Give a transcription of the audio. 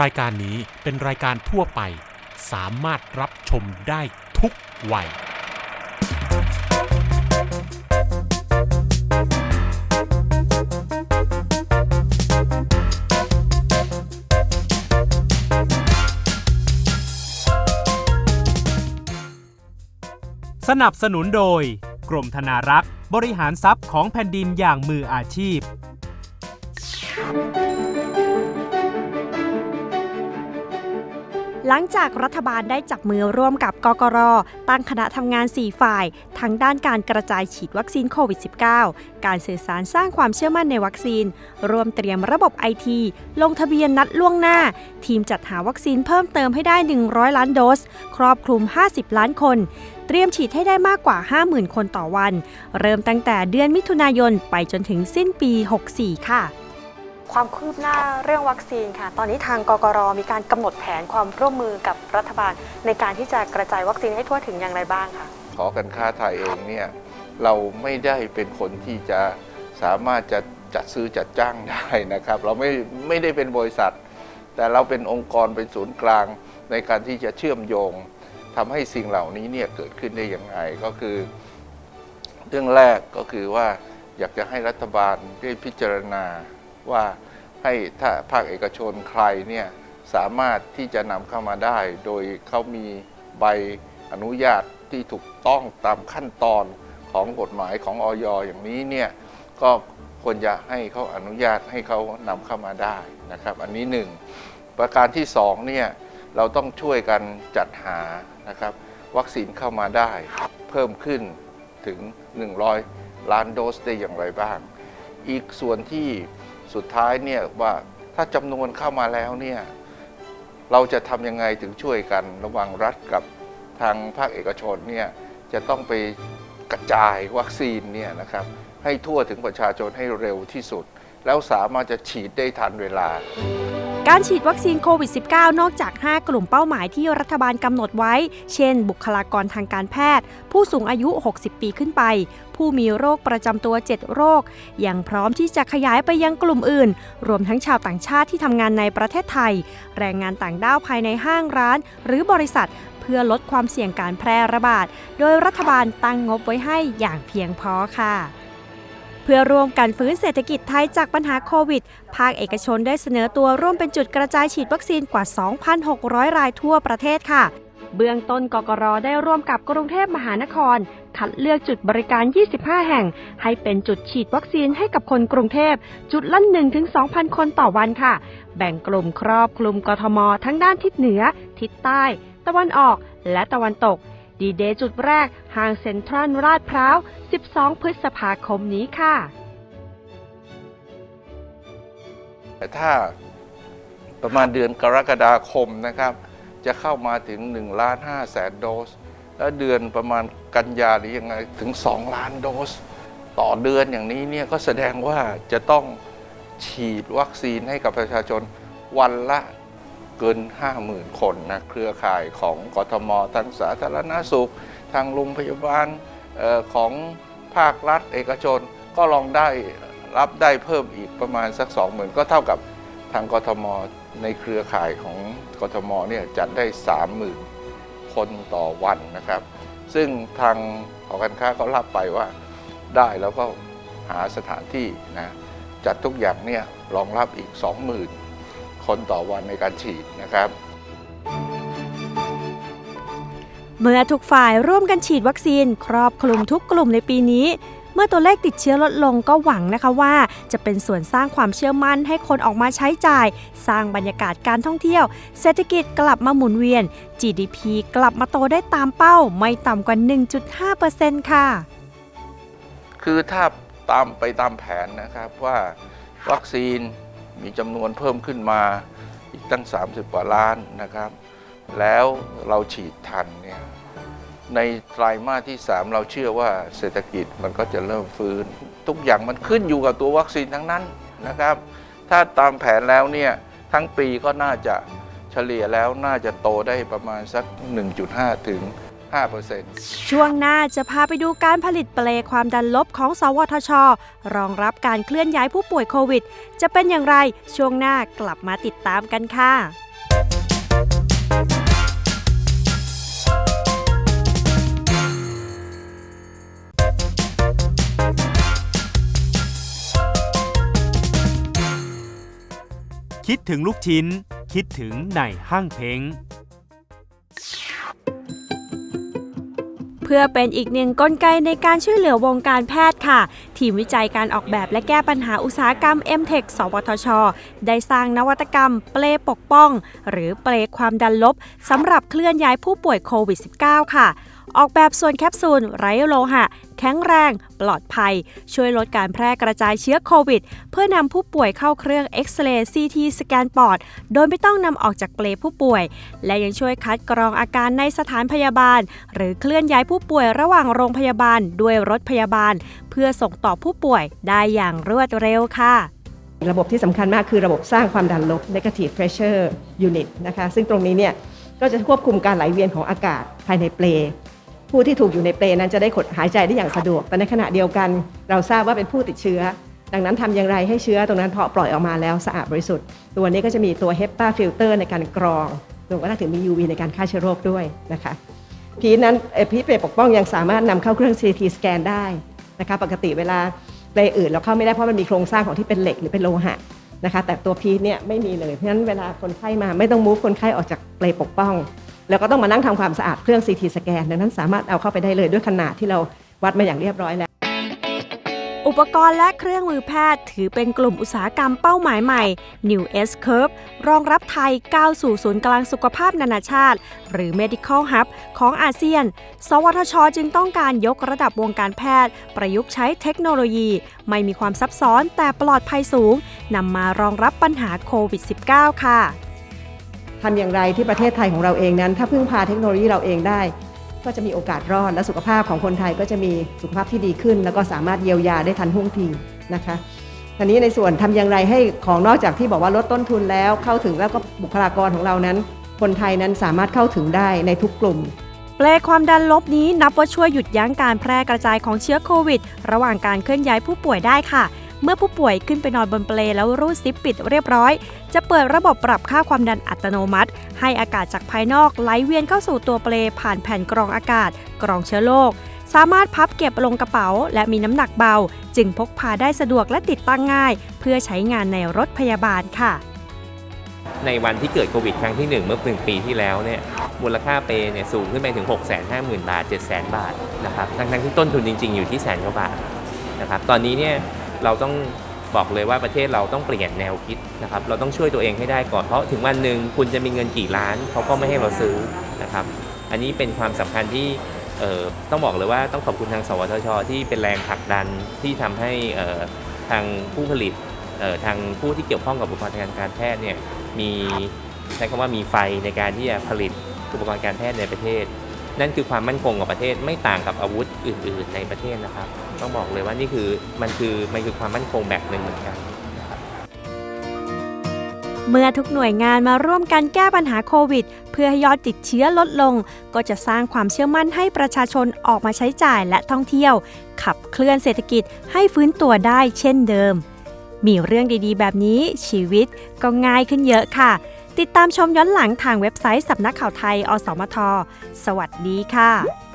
รายการนี้เป็นรายการทั่วไป สามารถรับชมได้ทุกวัย สนับสนุนโดย กรมธนารักษ์ บริหารทรัพย์ของแผ่นดินอย่างมืออาชีพ หลังจากรัฐบาลได้จับมือร่วมกับกกรตั้งคณะทำงาน 4 ฝ่าย ทั้งด้านการกระจายฉีดวัคซีนโควิด -19 การสื่อสารสร้างความเชื่อมั่นในวัคซีน รวมเตรียมระบบไอที ลงทะเบียนนัดล่วงหน้า ทีมจัดหาวัคซีนเพิ่มเติมให้ได้ 100 ล้านโดส ครอบคลุม 50 ล้านคน เตรียมฉีดให้ได้มากกว่า 50,000 คนต่อวัน เริ่มตั้งแต่เดือนมิถุนายนไปจนถึงสิ้นปี 64 ค่ะ ความคืบหน้าเรื่องวัคซีนค่ะ ตอนนี้ทางกกรมีการกำหนดแผนความร่วมมือกับรัฐบาล ในการที่จะกระจายวัคซีนให้ทั่วถึงอย่างไรบ้างคะหอการค้าไทยเองเนี่ยเราไม่ได้เป็นคนที่จะสามารถจะจัดซื้อจัดจ้างได้นะครับ เราไม่ไม่ได้เป็นบริษัท แต่เราเป็นองค์กรเป็นศูนย์กลางในการที่จะเชื่อมโยงทำให้สิ่งเหล่านี้เนี่ยเกิดขึ้นได้อย่างไรก็คือ เรื่องแรกก็คือว่าอยากจะให้รัฐบาลได้พิจารณา ว่าให้ถ้าภาคเอกชนใครเนี่ยสามารถที่จะนำเข้ามาได้ โดยเขามีใบอนุญาตที่ถูกต้องตามขั้นตอนของกฎหมายของออยอย่างนี้เนี่ยก็ควรจะให้เขาอนุญาตให้เขานำเข้ามาได้นะครับ อันนี้หนึ่งประการที่สองเนี่ยเราต้องช่วยกันจัดหานะครับ วัคซีนเข้ามาได้ เพิ่มขึ้นถึง 100 ล้านโดสได้อย่างไรบ้าง อีกส่วนที่ สุดท้ายเนี่ยว่าถ้าจำนวนเข้ามาแล้วเนี่ยเราจะทำยังไงถึงช่วยกันระหว่างรัฐกับทางภาคเอกชนเนี่ยจะต้องไปกระจายวัคซีนเนี่ยนะครับให้ทั่วถึงประชาชนให้เร็วที่สุด แล้วสามารถจะฉีดได้ทันเวลา การฉีดวัคซีนโควิด -19 นอกจาก 5 กลุ่มเป้าหมายที่รัฐบาลกำหนดไว้ เช่น บุคลากรทางการแพทย์ ผู้สูงอายุ 60 ปีขึ้นไป ผู้มีโรคประจำตัว 7 โรค ยังพร้อมที่จะขยายไปยังกลุ่มอื่น รวมทั้งชาวต่างชาติที่ทำงานในประเทศไทย แรงงานต่างด้าวภายในห้างร้าน หรือบริษัทเพื่อลดความเสี่ยงการแพร่ระบาด โดยรัฐบาลตั้งงบไว้ให้อย่างเพียงพอค่ะ เพื่อร่วมกันฟื้นเศรษฐกิจไทยจากปัญหาโควิด ภาคเอกชนได้เสนอตัวร่วมเป็นจุดกระจายฉีดวัคซีนกว่า 2,600 รายทั่วประเทศค่ะ เบื้องต้นกกรได้ร่วมกับกรุงเทพมหานคร คัดเลือกจุดบริการ 25 แห่ง ให้เป็นจุดฉีดวัคซีนให้กับคนกรุงเทพ จุดละ 1-2,000 คนต่อวันค่ะ แบ่งกลุ่มครอบคลุมกทม ทั้งด้านทิศเหนือ ทิศใต้ ตะวันออก และตะวันตก ดีเดย์จุดแรกห้างเซ็นทรัลลาดพร้าว 12 พฤษภาคมนี้ค่ะ แต่ถ้าประมาณเดือนกรกฎาคมนะครับ จะเข้ามาถึง1ล้าน5แสนโดส แล้วเดือนประมาณกันยาหรือยังไงถึง 2 ล้านโดส ต่อเดือนอย่างนี้เนี่ยก็แสดงว่าจะต้องฉีดวัคซีนให้กับประชาชนวันละ เกิน 50,000 คนนะเครือข่ายของกทมทางสาธารณสุข ทางโรงพยาบาลออของภาครัฐเอกชนก็ลองได้รับได้เพิ่มอีกประมาณสัก 20,000 ก็เท่ากับทางกทมในเครือข่ายของกทมเนี่ยจัดได้ 30,000 คนต่อวันนะครับ ซึ่งทางหอการค้าก็รับไปว่าได้แล้วก็หาสถานที่นะจัดทุกอย่างเนี่ยรองรับอีก 20,000 คนต่อวันในการฉีดนะครับ เมื่อทุกฝ่ายร่วมกันฉีดวัคซีน ครอบคลุมทุกกลุ่มในปีนี้ เมื่อตัวเลขติดเชื้อลดลงก็หวังนะคะว่า จะเป็นส่วนสร้างความเชื่อมั่นให้คนออกมาใช้จ่าย สร้างบรรยากาศการท่องเที่ยว เศรษฐกิจกลับมาหมุนเวียน GDP กลับมาโตได้ตามเป้า ไม่ต่ำกว่า 1.5%ค่ะ คือถ้าตามไปตามแผนนะครับว่าวัคซีน มีจำนวนเพิ่มขึ้นมาอีกตั้ง 30 กว่าล้านนะครับ แล้วเราฉีดทันเนี่ยในไตรมาสที่ 3 เราเชื่อว่าเศรษฐกิจมันก็จะเริ่มฟื้น ทุกอย่างมันขึ้นอยู่กับตัววัคซีนทั้งนั้นนะครับ ถ้าตามแผนแล้วเนี่ยทั้งปีก็น่าจะเฉลี่ยแล้วน่าจะโตได้ประมาณสัก 1.5 ถึง 5%ช่วงหน้าจะพาไปดูการผลิตเปลความดันลบของ สวทช รองรับการเคลื่อนย้ายผู้ป่วยโควิด จะเป็นอย่างไรช่วงหน้ากลับมาติดตามกันค่ะคิดถึงลูกชิ้น คิดถึงในห้างเพง พื่อเป็นอีกหนึ่งกลไกในการช่วยเหลือวงการแพทย์ค่ะ ทีมวิจัยการออกแบบและแก้ปัญหาอุตสาหกรรม m t e c h สวทช ได้สร้างนวัตกรรมเปลปกป้อง หรือเปลความดันลบสำหรับเคลื่อนย้ายผู้ป่วยโควิด -19 ค่ะออกแบบส่วนแคปซูลไร้โลหะ แข็งแรง ปลอดภัย ช่วยลดการแพร่กระจายเชื้อโควิด เพื่อนำผู้ป่วยเข้าเครื่องเอ็กซเรย์ซีทีสแกนปอด โดยไม่ต้องนำออกจากเปลผู้ป่วย และยังช่วยคัดกรองอาการในสถานพยาบาล หรือเคลื่อนย้ายผู้ป่วยระหว่างโรงพยาบาลด้วยรถพยาบาล เพื่อส่งต่อผู้ป่วยได้อย่างรวดเร็วค่ะระบบที่สำคัญมากคือระบบสร้างความดันลบ negative pressure unit นะคะ ซึ่งตรงนี้เนี่ยก็จะควบคุมการไหลเวียนของอากาศภายในเปล ผู้ที่ถูกอยู่ในเปลนั้นจะได้ขดหายใจได้อย่างสะดวก แต่ในขณะเดียวกัน เราทราบว่าเป็นผู้ติดเชื้อ ดังนั้นทำอย่างไรให้เชื้อตรงนั้นพอปล่อยออกมาแล้วสะอาดบริสุทธิ์ ตัวนี้ก็จะมีตัว HEPA filter ในการกรองรวมกระทั่งถึงมี UV ในการฆ่าเชื้อโรคด้วยนะคะพีนั้นเอพีเปรย์ปกป้องยังสามารถนำเข้าเครื่อง CT สแกนได้นะคะปกติเวลาเปรย์อื่นเราเข้าไม่ได้เพราะมันมีโครงสร้างของที่เป็นเหล็กหรือเป็นโลหะนะคะแต่ตัวพีเนี่ยไม่มีเลยเพราะฉะนั้นเวลาคนไข้มาไม่ต้องมูฟคนไข้ออกจากเปรย์ปกป้อง แล้วก็ต้องมานั่งทำความสะอาดเครื่อง CT สแกนดังนั้นสามารถเอาเข้าไปได้เลยด้วยขนาดที่เราวัดมาอย่างเรียบร้อยแล้ว อุปกรณ์และเครื่องมือแพทย์ ถือเป็นกลุ่มอุตสาหกรรมเป้าหมายใหม่ New S Curve รองรับไทยก้าวสู่ศูนย์กลางสุขภาพนานาชาติ หรือ Medical Hub ของอาเซียน สวทช จึงต้องการยกระดับวงการแพทย์ ประยุกต์ใช้เทคโนโลยี ไม่มีความซับซ้อนแต่ปลอดภัยสูงนำมารองรับปัญหาโควิด -19 ค่ะ ทำอย่างไรที่ประเทศไทยของเราเองนั้น ถ้าพึ่งพาเทคโนโลยีเราเองได้ ก็จะมีโอกาสรอด และสุขภาพของคนไทยก็จะมีสุขภาพที่ดีขึ้น แล้วก็สามารถเยียวยาได้ทันท่วงทีนะคะทีนี้ในส่วนทำอย่างไรให้ของนอกจากที่บอกว่าลดต้นทุนแล้วเข้าถึงแล้วก็บุคลากรของเรานั้น คนไทยนั้นสามารถเข้าถึงได้ในทุกกลุ่มเปลความดันลบนี้นับว่าช่วยหยุดยั้งการแพร่กระจายของเชื้อโควิด ระหว่างการเคลื่อนย้ายผู้ป่วยได้ค่ะ เมื่อผู้ป่วยขึ้นไปนอนบนเปลแล้วรูดซิปปิดเรียบร้อย จะเปิดระบบปรับค่าความดันอัตโนมัติ ให้อากาศจากภายนอกไหลเวียนเข้าสู่ตัวเปลผ่านแผ่นกรองอากาศ กรองเชื้อโรคสามารถพับเก็บลงกระเป๋า และมีน้ำหนักเบา จึงพกพาได้สะดวกและติดตั้งง่าย เพื่อใช้งานในรถพยาบาลค่ะในวันที่เกิดโควิดครั้งที่ 1 เมื่อหนึ่งปีที่แล้วเนี่ยมูลค่าเปเนี่ยสูงขึ้นไปถึง 6 5 0 0 0 0 บาท 7 0 0 0 0 บาทนะครับทั้งๆที่ต้นทุนจริง ๆ อยู่ที่แสนกว่าบาทนะครับตอนนี้เนี่ย เราต้องบอกเลยว่าประเทศเราต้องเปลี่ยนแนวคิดนะครับเราต้องช่วยตัวเองให้ได้ก่อนเพราะถึงวันหนึ่งคุณจะมีเงินกี่ล้านเขาก็ไม่ให้เราซื้อนะครับ อันนี้เป็นความสำคัญที่ต้องบอกเลยว่าต้องขอบคุณทาง สวทช ที่เป็นแรงผลักดันที่ทำให้ทางผู้ผลิตทางผู้ที่เกี่ยวข้องกับอุปกรณ์ทางการแพทย์เนี่ยมีใช้คำว่ามีไฟในการที่จะผลิตอุปกรณ์การแพทย์ในประเทศ นั่นคือความมั่นคงของประเทศไม่ต่างกับอาวุธอื่น ๆ ในประเทศนะครับ ต้องบอกเลยว่านี่คือมันคือมันคือความมั่นคงแบบหนึ่งเหมือนกันเมื่อทุกหน่วยงานมาร่วมกันแก้ปัญหาโควิด เพื่อให้ยอดติดเชื้อลดลง ก็จะสร้างความเชื่อมั่นให้ประชาชนออกมาใช้จ่ายและท่องเที่ยว ขับเคลื่อนเศรษฐกิจให้ฟื้นตัวได้เช่นเดิม มีเรื่องดีๆ แบบนี้ชีวิตก็ง่ายขึ้นเยอะค่ะ ติดตามชมย้อนหลังทางเว็บไซต์สำนักข่าวไทย อสมท สวัสดีค่ะ